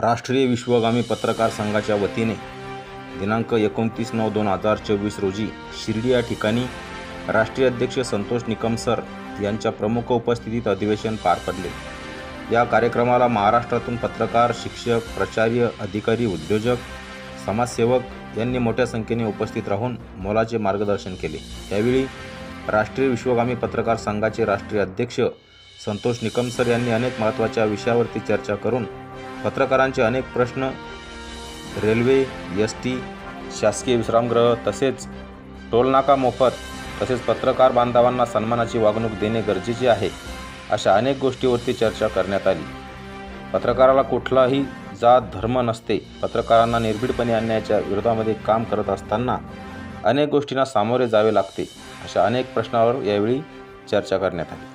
राष्ट्रीय विश्वगामी पत्रकार संघाच्या वतीने दिनांक एकोणतीस नऊ दोन हजार चोवीस रोजी शिर्डी या ठिकाणी राष्ट्रीय अध्यक्ष संतोष निकम सर यांच्या प्रमुख उपस्थितीत अधिवेशन पार पडले. या कार्यक्रमाला महाराष्ट्रातून पत्रकार शिक्षक प्राचार्य अधिकारी उद्योजक समाजसेवक यांनी मोठ्या संख्येने उपस्थित राहून मोलाचे मार्गदर्शन केले. यावेळी राष्ट्रीय विश्वगामी पत्रकार संघाचे राष्ट्रीय अध्यक्ष संतोष निकम सर यांनी अनेक महत्त्वाच्या विषयावरती चर्चा करून पत्रकारांचे अनेक प्रश्न रेल्वे एस टी शासकीय विश्रामगृह तसेच टोलनाका मोफत तसेच पत्रकार बांधवांना सन्मानाची वागणूक देणे गरजेचे आहे अशा अनेक गोष्टीवरती चर्चा करण्यात आली. पत्रकाराला कुठलाही जात धर्म नसते. पत्रकारांना निर्भीडपणे अन्यायाच्या विरोधामध्ये काम करत असताना अनेक गोष्टींना सामोरे जावे लागते अशा अनेक प्रश्नावर यावेळी चर्चा करण्यात आली.